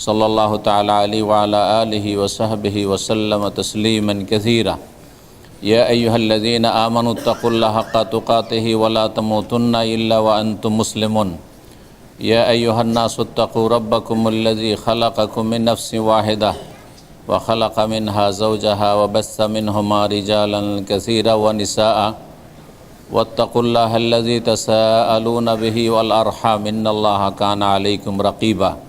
صلى الله تعالى عليه وعلى آله وصحبه وسلم تسليما كثيرا. يا أيها الذين آمنوا اتقوا الله حق تقاته ولا تموتن إلا وأنتم مسلمون. يا أيها الناس اتقوا ربكم الذي خلقكم من نفس واحدة وخلق منها زوجها وبث منهما رجالا كثيرا ونساء. واتقوا الله الذي تساءلون به والأرحام إن الله كان عليكم رقيبا.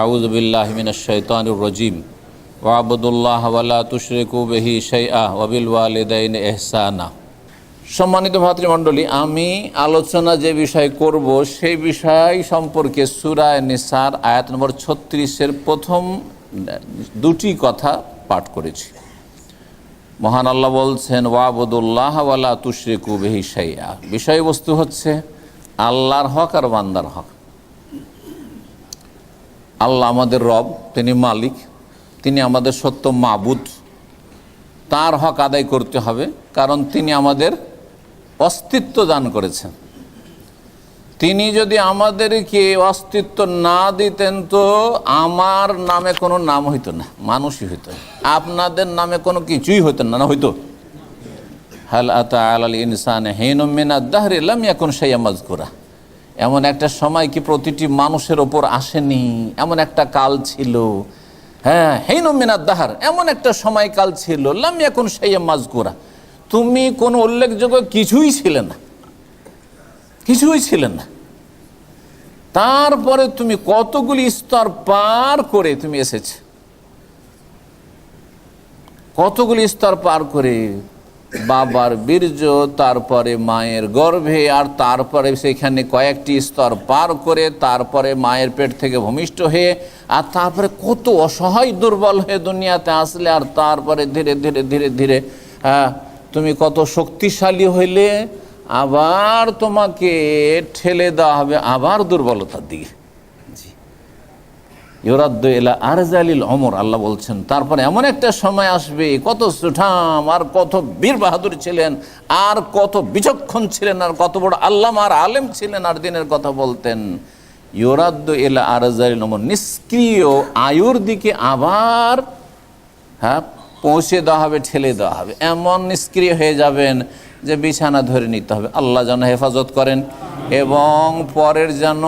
আউজবিল্লাহমিনশানুর রজিম। ওয়াবুদুল্লাহ ওয়ালা তুশরেকু বেহি শৈয়া ওবিল ওয়ালিদাইন এহসানা সম্মানিত ভাতৃমণ্ডলী, আমি আলোচনা যে বিষয় করব, সেই বিষয় সম্পর্কে সুরায় নিসার আয়াত নম্বর ছত্রিশের প্রথম দুটি কথা পাঠ করেছি। মহান আল্লাহ বলছেন, ওয়াবুদুল্লাহ ওয়ালা তুশরেকু বেহি সাইয়া বিষয়বস্তু হচ্ছে, আল্লাহর হক আর বান্দার হক। আল্লাহ আমাদের রব, তিনি মালিক, তিনি আমাদের সত্য মাবুদ। তার হক আদায় করতে হবে, কারণ তিনি আমাদের অস্তিত্ব দান করেছেন। তিনি যদি আমাদেরকে অস্তিত্ব না দিতেন তো আমার নামে কোনো নাম হইতো না, মানুষই হইতো আপনাদের নামে কোনো কিছুই হইতো না না হইতো। হাল আতা আল ইনসান হেনমিনাদ্দাহর এলাম এখন সেই আমাজ করা এমন একটা সময় কি প্রতিটি মানুষের ওপর আসেনি? এমন একটা কাল ছিল। হ্যাঁ হেনমিনাদ্দাহার এমন একটা সময়কাল ছিল। এখন সেই মাজ করা তুমি কোনো উল্লেখযোগ্য কিছুই ছিলে না। কিছুই ছিলে না। তারপরে তুমি কতগুলি স্তর পার করে তুমি এসেছে? কতগুলি স্তর পার করে বাবার বীর্য, তারপরে মায়ের গর্ভে, আর তারপরে সেখানে কয়েকটি স্তর পার করে তারপরে মায়ের পেট থেকে ভূমিষ্ঠ হয়ে, আর তারপরে কত অসহায় দুর্বল হয়ে দুনিয়াতে আসলে, আর তারপরে ধীরে ধীরে ধীরে ধীরে হ্যাঁ তুমি কত শক্তিশালী হইলে, আবার তোমাকে ঠেলে দেওয়া হবে আবার দুর্বলতার দিকে। ইউরাদ্দ এলা আরজালিল অমর আল্লাহ বলছেন, তারপরে এমন একটা সময় আসবে, কত সুঠাম, আর কত বীর বাহাদুর ছিলেন, আর কত বিচক্ষণ ছিলেন, আর কত বড় আল্লাম, আর আলেম ছিলেন, আর দিনের কথা বলতেন। ইউরাদ্দ এলা আরজালিল অমর নিষ্ক্রিয় আয়ুর দিকে আবার হ্যাঁ পৌঁছে দেওয়া হবে, ঠেলে দেওয়া হবে। এমন নিষ্ক্রিয় হয়ে যাবেন যে বিছানা ধরে নিতে হবে। আল্লাহ যেন হেফাজত করেন এবং পরের যেন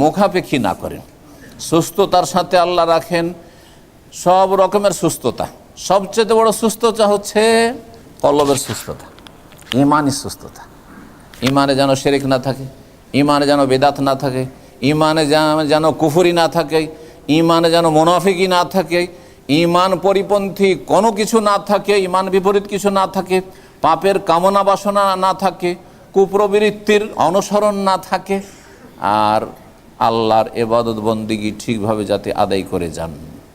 মুখাপেক্ষি না করেন। সুস্থতার সাথে আল্লাহ রাখেন। সব রকমের সুস্থতা। সবচেয়ে বড় সুস্থতা হচ্ছে কলবের সুস্থতা। ইমানই সুস্থতা। ইমানে যেন শেরেক না থাকে, ইমানে যেন বেদাত না থাকে, ইমানে যেন কুফুরি না থাকে, ইমানে যেন মোনাফিকি না থাকে, ইমান পরিপন্থী কোনো কিছু না থাকে, ইমান বিপরীত কিছু না থাকে, পাপের কামনা বাসনা না থাকে, কুপ্রবৃত্তির অনুসরণ না থাকে, আর আল্লাহর এবাদত বন্দিগি ঠিকভাবে যাতে আদায় করে যান।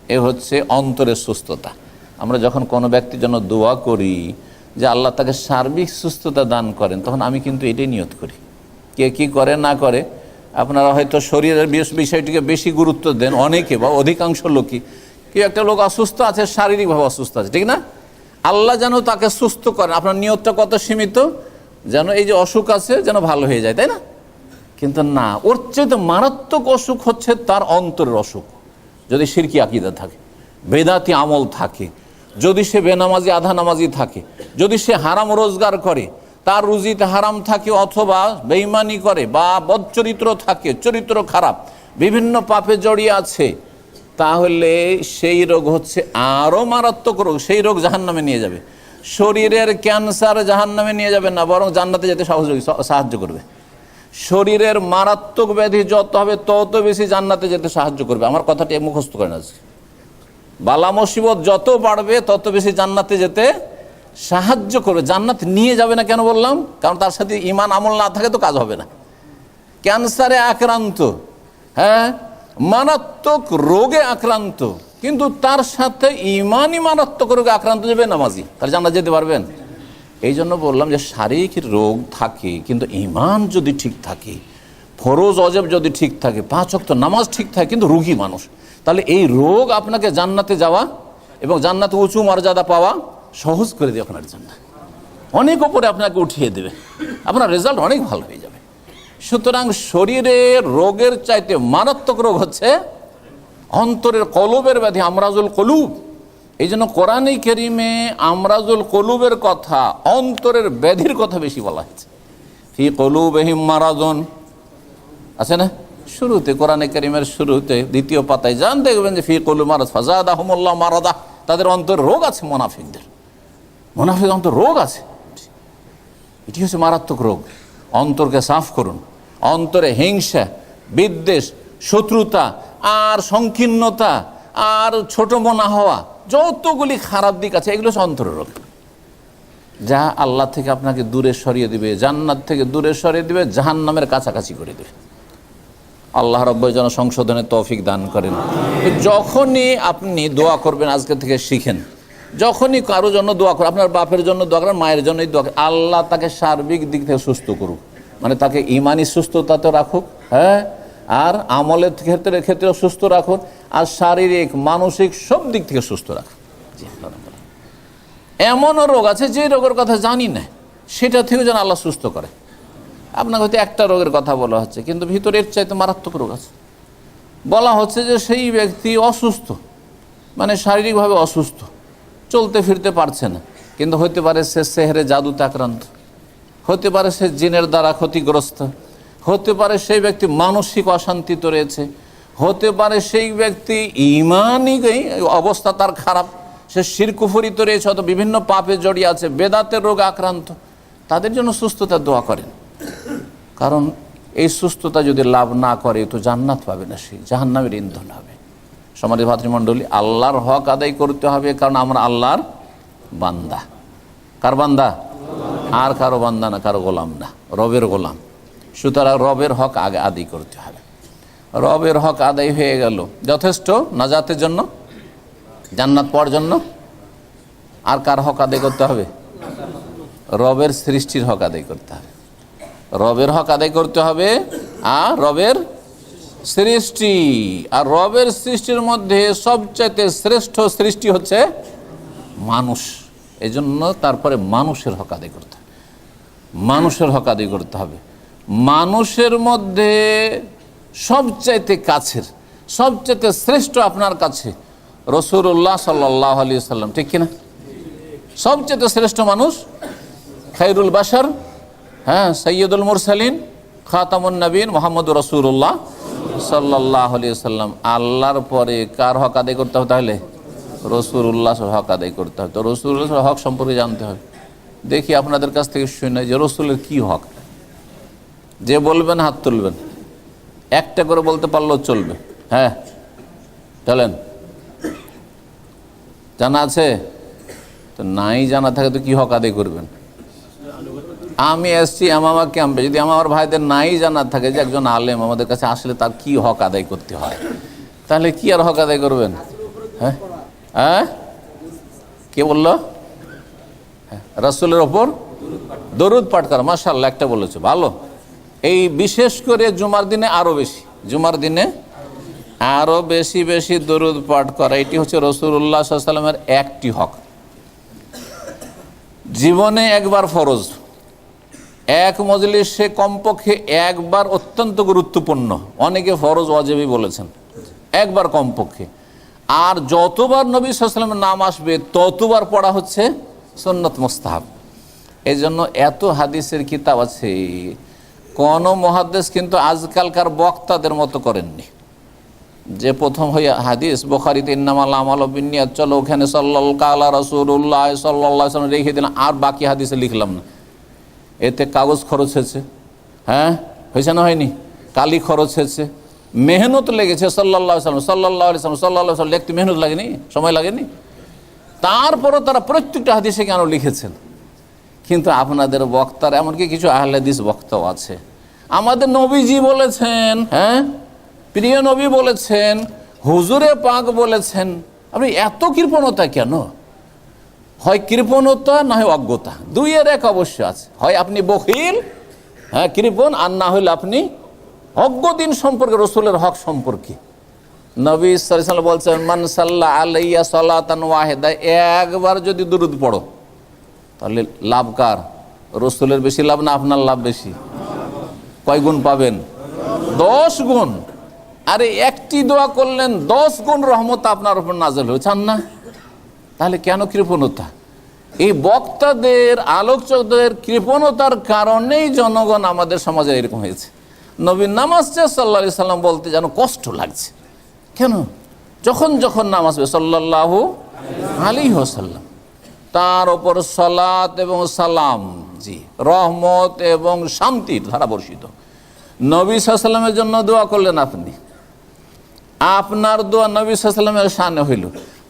এ হচ্ছে অন্তরের সুস্থতা। আমরা যখন কোনো ব্যক্তির জন্য দোয়া করি যে আল্লাহ তাকে সার্বিক সুস্থতা দান করেন, তখন আমি কিন্তু এটাই নিয়ত করি। কে কি করে, না করে, আপনারা হয়তো শরীরের বিষয়টিকে বেশি গুরুত্ব দেন অনেকে বা অধিকাংশ লোকই। কেউ একটা লোক অসুস্থ আছে, শারীরিকভাবে অসুস্থ আছে, ঠিক না? আল্লাহ যেন তাকে সুস্থ করেন। আপনার নিয়তটা কত সীমিত? যেন এই যে অসুখ আছে, যেন ভালো হয়ে যায়, তাই না? কিন্তু না, ওর চেয়ে মারাত্মক অসুখ হচ্ছে তার অন্তরের অসুখ। যদি সিরকি আকিদা থাকে, বেদাতি আমল থাকে, যদি সে বেনামাজি, আধা নামাজি থাকে, যদি সে হারাম রোজগার করে, তার রুজিতে হারাম থাকে অথবা বেইমানি করে বা বদচরিত্র থাকে, চরিত্র খারাপ, বিভিন্ন পাপে জড়িয়ে আছে, তাহলে সেই রোগ হচ্ছে আরও মারাত্মক রোগ, সেই রোগ জাহান নামে নিয়ে যাবে। শরীরের ক্যান্সার জাহান নামে নিয়ে যাবে না, বরং জান্নাতে যেতে সহযোগী সাহায্য করবে। শরীরের মারাত্মক ব্যাধি যত হবে তত বেশি জান্নাতে যেতে সাহায্য করবে। আমার কথাটি মুখস্থ করেন আজকে। বালা মুসিবত যত বাড়বে, তত বেশি জান্নাতে যেতে সাহায্য করবে। জান্নাত নিয়ে যাবে না কেন বললাম? কারণ তার সাথে ইমান আমল না থাকে তো কাজ হবে না। ক্যান্সারে আক্রান্ত হ্যাঁ? মারাত্মক রোগে আক্রান্ত। কিন্তু তার সাথে ইমানই মারাত্মক রোগে আক্রান্ত যাবে নামাজি। তার জান্নাত যেতে পারবেন? এই জন্য বললাম যে শারীরিক রোগ থাকে, কিন্তু ইমান যদি ঠিক থাকে, ফরোজ, অজেব যদি ঠিক থাকে, পাঁচ অক্ত নামাজ ঠিক থাকে, কিন্তু রুগী মানুষ, তাহলে এই রোগ আপনাকে জান্নাতে যাওয়া এবং জান্নাতে উঁচু মর্যাদা পাওয়া সহজ করে দেবে আপনার জন্য। অনেক ওপরে আপনাকে উঠিয়ে দেবে। আপনার রেজাল্ট অনেক ভালো হয়ে যাবে। সুতরাং শরীরে রোগের চাইতে মারাত্মক রোগ হচ্ছে অন্তরের কলবের ব্যাধি আমরাজুল কলুব। এই জন্য কোরআনে কেরিমে আমরাজুল কলুবের কথা, অন্তরের ব্যাধির কথা বেশি বলা হয়েছে। ফি কলুবহিম মারাজন। আছে না? শুরুতে, কোরআনে করিমের শুরুতে, দ্বিতীয় পাতায় যান দেখবেন যে ফি কলু মারাজ ফাজাদ আহমুল্লাহ মারাদা। তাদের অন্তর রোগ আছে মোনাফিকদের। মোনাফিক অন্তর রোগ আছে। এটি হচ্ছে মারাত্মক রোগ। অন্তরকে সাফ করুন। অন্তরে হিংসা, বিদ্বেষ, শত্রুতা আর সংকীর্ণতা আর ছোট মনা হওয়া, যতগুলি খারাপ দিক আছে, এগুলো হচ্ছে অন্তরের রোগ যা আল্লাহ থেকে আপনাকে দূরে সরিয়ে দিবে, জান্নাত থেকে দূরে সরিয়ে দিবে জাহান নামের কাছাকাছি করে দেবে। আল্লাহ রব্বই যেন সংশোধনের তৌফিক দান করেন। যখনই আপনি দোয়া করবেন, আজকে থেকে শিখেন। যখনই কারোর জন্য দোয়া করেন, আপনার বাপের জন্য দোয়া করেন, মায়ের জন্যই দোয়া করেন, আল্লাহ তাকে সার্বিক দিক থেকে সুস্থ করুক। মানে তাকে ইমানি সুস্থতাতে রাখুক হ্যাঁ? আর আমলের ক্ষেত্রে ক্ষেত্রে সুস্থ রাখুন, আর শারীরিক, মানসিক সব দিক থেকে সুস্থ রাখুন। এমনও রোগ আছে, যে রোগের কথা জানি না, সেটা থেকেও যেন আল্লাহ সুস্থ করে। আপনাকে হয়তো একটা রোগের কথা বলা হচ্ছে, কিন্তু ভিতরে এর চাইতে মারাত্মক রোগ আছে। বলা হচ্ছে যে সেই ব্যক্তি অসুস্থ মানে শারীরিকভাবে অসুস্থ, চলতে ফিরতে পারছে না। কিন্তু হতে পারে সে সেহরে জাদুতে আক্রান্ত হতে পারে সে জিনের দ্বারা ক্ষতিগ্রস্ত হতে পারে সেই ব্যক্তি মানসিক অশান্তিতে রয়েছে, হতে পারে সেই ব্যক্তি ইমানই অবস্থা তার খারাপ, সে শিরকুফরিত রয়েছে অত বিভিন্ন পাপে জড়িয়ে আছে, বেদাতের রোগ আক্রান্ত, তাদের জন্য সুস্থতার দোয়া করেন। কারণ এই সুস্থতা যদি লাভ না করে, তো জান্নাত পাবে না সে, জাহান্নামের ইন্ধন হবে। সমাজের ভাতৃমণ্ডলী, আল্লাহর হক আদায় করতে হবে, কারণ আমরা আল্লাহর বান্দা। কার বান্দা? আর কারও বান্দা না, কারও গোলাম না, রবের গোলাম। সুতরাং রবের হক আগে আদায় করতে হবে। রবের হক আদায় হয়ে গেল। যথেষ্ট? নাজাতের জন্য? জান্নাত পাওয়ার জন্য? আর কার হক আদায় করতে হবে? রবের সৃষ্টির হক আদায় করতে হবে। রবের হক আদায় করতে হবে, আর রবের সৃষ্টি। আর রবের সৃষ্টির মধ্যে সবচাইতে শ্রেষ্ঠ সৃষ্টি হচ্ছে মানুষ। এজন্য তারপরে মানুষের হক আদায় করতে হবে। মানুষের হক আদায় করতে হবে। মানুষের মধ্যে সবচাইতে কাছের, সবচাইতে শ্রেষ্ঠ আপনার কাছে রসুল্লাহ সাল্লাহ আলী সাল্লাম ঠিক কিনা? সবচেয়ে শ্রেষ্ঠ মানুষ খাইরুল বাসার হ্যাঁ সৈয়দুল মুরসালিন, খাতামুন নবীন মোহাম্মদ রসুল্লাহ সাল্লাহ আলী সাল্লাম আল্লাহর পরে কার হক আদায় করতে হবে তাহলে? রসুল্লাহ হক আদায় করতে হবে। তো রসুল্লাহ হক সম্পর্কে জানতে হবে। দেখি আপনাদের কাছ থেকে শুনে যে রসুলের কি হক। যে বলবেন হাত তুলবেন। একটা করে বলতে পারলেও চলবে। হ্যাঁ চলেন। জানা আছে? তো নাই জানা থাকে তো কি হক আদায় করবেন? আমি এসছি আমামা ক্যাম্পে। যদি আমার ভাইদের নাই জানা থাকে যে একজন আলেম আমাদের কাছে আসলে তার কি হক আদায় করতে হয়? তাহলে কি আর হক আদায় করবেন? হ্যাঁ? হ্যাঁ? কে বলল? হ্যাঁ, রাসূলের ওপর দরুদ পাঠ করা। মাশাল্লাহ একটা বলেছে। ভালো। এই বিশেষ করে জুমার দিনে আরও বেশি। জুমার দিনে আরও বেশি বেশি দরুদ পাঠ করা। এটি হচ্ছে রসুল্লাহ সাল্লামের একটি হক। জীবনে একবার ফরজ। এক মজলিসে কমপক্ষে একবার অত্যন্ত গুরুত্বপূর্ণ। অনেকে ফরজ অজেবি বলেছেন। একবার কমপক্ষে। আর যতবার নবী সাল্লামের নাম আসবে, ততবার পড়া হচ্ছে সন্নত মোস্তাহাব। এই জন্য এত হাদিসের কিতাব আছে। কোনো মহাদেশ কিন্তু আজকালকার বক্তাদের মতো করেননি। যে প্রথম হয়ে হাদিস, বোখারিতে ইন্নামাল আমাল বিনিয়াত চলো ওখানে সাল্লাল কালা রসুল্লাহ সাল্লাহ রেখে দিলাম, আর বাকি হাদিসে লিখলাম না। এতে কাগজ খরচ হয়েছে। হ্যাঁ? হয়েছে না হয়নি? কালি খরচ হয়েছে। মেহনত লেগেছে সাল্লাহ সাল্লাম। সাল্লাহ সাল্লাম সাল্লাহ সাল্লাম লিখতে মেহনত লাগেনি? সময় লাগেনি? তারপরও তারা প্রত্যেকটা হাদিসে কেন লিখেছেন? কিন্তু আপনাদের বক্তার, এমনকি কিছু আহলাদিস বক্তাও আছে। আমাদের নবীজি বলেছেন হ্যাঁ? প্রিয় নবী বলেছেন, হুজুরে পাক বলেছেন, আপনি এত কৃপণতা কেন? হয় কৃপণতা না হয় অজ্ঞতা? দুইয়ের এক অবশ্য আছে। হয় আপনি বকিল হ্যাঁ কৃপণ, আর না হলে আপনি অজ্ঞ দিন সম্পর্কে, রসুলের হক সম্পর্কে। নবী সাল্লাম বলছেন, মান সাল্লাহ আলাইয়া ওয়াহেদা একবার যদি দুরুদ পড়ো তাহলে লাভ কার? রসুলের বেশি লাভ না আপনার লাভ বেশি? কয় গুণ পাবেন? দশ গুণ। আরে একটি দোয়া করলেন, দশ গুণ রহমত আপনার উপর নাজল হয়ে চান না। তাহলে কেন কৃপণতা? এই বক্তাদের আলোচকদের কৃপণতার কারণেই জনগণ আমাদের সমাজে এরকম হয়েছে। নবীন নামাজ সাল্লা সাল্লাম বলতে যেন কষ্ট লাগছে। কেন? যখন যখন নামাজ সাল্লাহ আলী হোসাল্লাম তার ওপর সালাত এবং সালাম, জি, রহমত এবং শান্তির ধারা বর্ষিত। নবী সাল্লামের জন্য দোয়া করলেন আপনি। আপনার দোয়া নবী সাল্লামের সামনে হইল,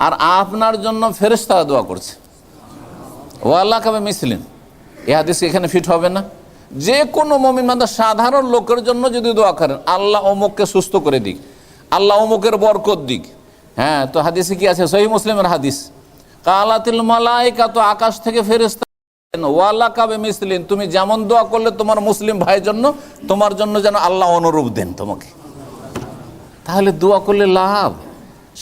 আর আপনার জন্য ফেরেস্তারা দোয়া করছে। ও আল্লাহ কাবে মিসলিন। এ হাদিস এখানে ফিট হবে না? যে কোনো মমিন মানে সাধারণ লোকের জন্য যদি দোয়া করেন, আল্লাহ অমুককে সুস্থ করে দিক, আল্লাহ অমুকের বরকত দিক। হ্যাঁ তো হাদিসে কি আছে? সহি মুসলিমের হাদিস। কালাতিল মালাইকা তো আকাশ থেকে ফেরেস্তা ওয়ালা কাবে মিসলিন, তুমি যেমন দোয়া করলে তোমার মুসলিম ভাইয়ের জন্য, তোমার জন্য যেন আল্লাহ অনুরূপ দেন তোমাকে। তাহলে দোয়া করলে লাভ?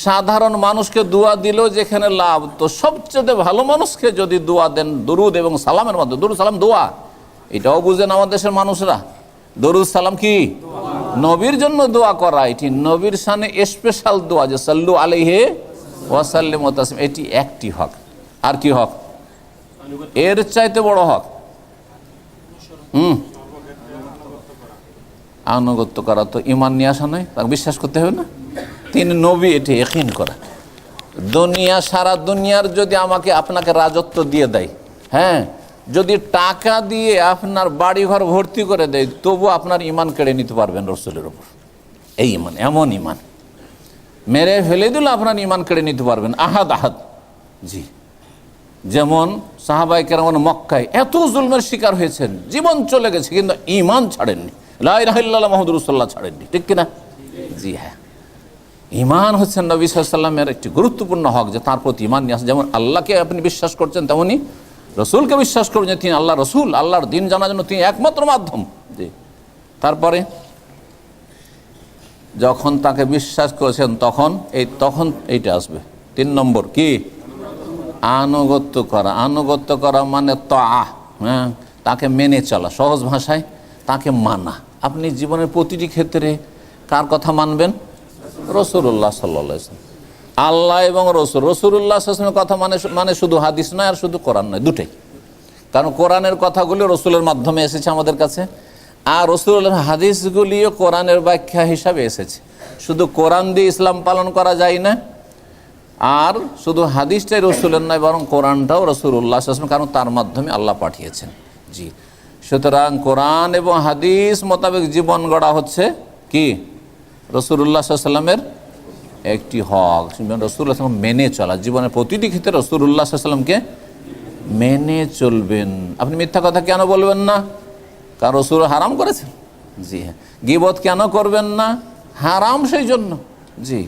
সাধারণ মানুষকে দোয়া দিলেও যেখানে লাভ, তো সবচেয়ে ভালো মানুষকে যদি দোয়া দেন, দরুদ এবং সালামের মধ্যে। দরুদ, সালাম, দোয়া। এটাও বুঝেন আমাদের দেশের মানুষরা। দরুদ, সালাম কি? নবীর জন্য দোয়া করা। এটি নবীর সানে স্পেশাল দোয়া যে সাল্লু আলিহে ওয়াসাল্লিম তাসিম এটি একটি হক। আর কি হক? এর চাইতে বড় হক। হুম। আনুগত্য করা তো ইমান নিয়ে আসা নয়, তাকে বিশ্বাস করতে হবে না। তিনি নবী, এটি একিন করা। দুনিয়া, সারা দুনিয়ার যদি আমাকে আপনাকে রাজত্ব দিয়ে দেয় হ্যাঁ যদি টাকা দিয়ে আপনার বাড়ি ঘর ভর্তি করে দেয় তবু আপনার ইমান কেড়ে নিতে পারবেন রসুলের ওপর এই ইমান, এমন ইমান। মেরে ফেলে দিলে, আপনার ইমান কেড়ে নিতে পারবেন। আহাদ আহাদ। জি। যেমন সাহাবাই কেরামন মক্কায় এত জুলমের শিকার হয়েছেন, জীবন চলে গেছে, কিন্তু ইমান ছাড়েননি। লাই রাহিল্লাহ মাহমুদ রসুল্লাহ ছাড়েননি, ঠিক কিনা? জি হ্যাঁ। ইমান হচ্ছেন নবী সাল্লামের একটি গুরুত্বপূর্ণ হক, যে তার প্রতি ইমান নিয়ে আসে। যেমন আল্লাহকে আপনি বিশ্বাস করছেন, তেমনি রসুলকে বিশ্বাস করবেন যে তিনি আল্লাহ রসুল, আল্লাহর দিন জানার জন্য তিনি একমাত্র মাধ্যম। জি। তারপরে যখন তাকে বিশ্বাস করেছেন তখন, এই তখন এইটা আসবে। তিন নম্বর কি? আনুগত্য করা। আনুগত্য করা মানে ত হ্যাঁ? তাকে মেনে চলা, সহজ ভাষায় তাকে মানা। আপনি জীবনের প্রতিটি ক্ষেত্রে কার কথা মানবেন? রসুল্লাহ সাল্লাম আল্লাহ এবং রসুল। রসুল্লাহ আসলামের কথা মানে মানে শুধু হাদিস নয় আর শুধু কোরআন নয়, দুটাই। কারণ কোরআনের কথাগুলি রসুলের মাধ্যমে এসেছে আমাদের কাছে। আর রসুলের হাদিসগুলিও কোরআনের ব্যাখ্যা হিসাবে এসেছে। শুধু কোরআন দিয়ে ইসলাম পালন করা যায় না, আর শুধু হাদিসটাই রসুলের নয়, বরং কোরআনটাও রসুল্লাহ আসলাম কারণ তার মাধ্যমে আল্লাহ পাঠিয়েছেন। জি। সুতরাং কোরআন এবং হাদিস মোতাবেক জীবন গড়া হচ্ছে কি? রসুল্লাহ সাল্লামের একটি হক। রসুল্লাহ মেনে চলা। জীবনের প্রতিটি ক্ষেত্রে রসুল্লাহ সাল্লামকে মেনে চলবেন। আপনি মিথ্যা কথা কেন বলবেন না? কারণ রসুল হারাম করেছেন। জি হ্যাঁ। গিবত কেন করবেন না? হারাম সেই জন্য জি।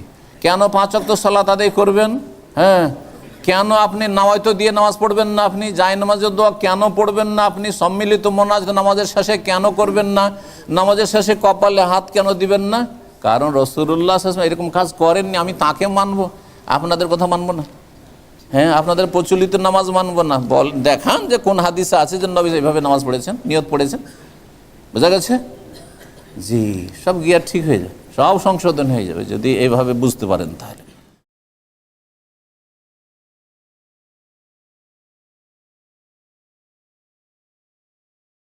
কেন পাঁচ অক্ত সালাত আদায় করবেন? হ্যাঁ। কেন আপনি নামায়তো দিয়ে নামাজ পড়বেন না আপনি? জায় নামাজের দোয়া কেন পড়বেন না আপনি? সম্মিলিত মনাজ নামাজের শেষে কেন করবেন না? নামাজের শেষে কপালে হাত কেন দিবেন না? কারণ রসুল্লাহ এরকম কাজ করেননি, আমি তাকে মানব। আপনাদের কথা মানব না। হ্যাঁ আপনাদের প্রচলিত নামাজ মানব না। বল, দেখান যে কোন হাদিসে আছে যে নবী এইভাবে নামাজ পড়েছেন, নিয়ত পড়েছেন। বোঝা গেছে? জি, সব গিয়ার ঠিক হয়ে যাবে সব সংশোধন হয়ে যাবে, যদি এইভাবে বুঝতে পারেন তাহলে।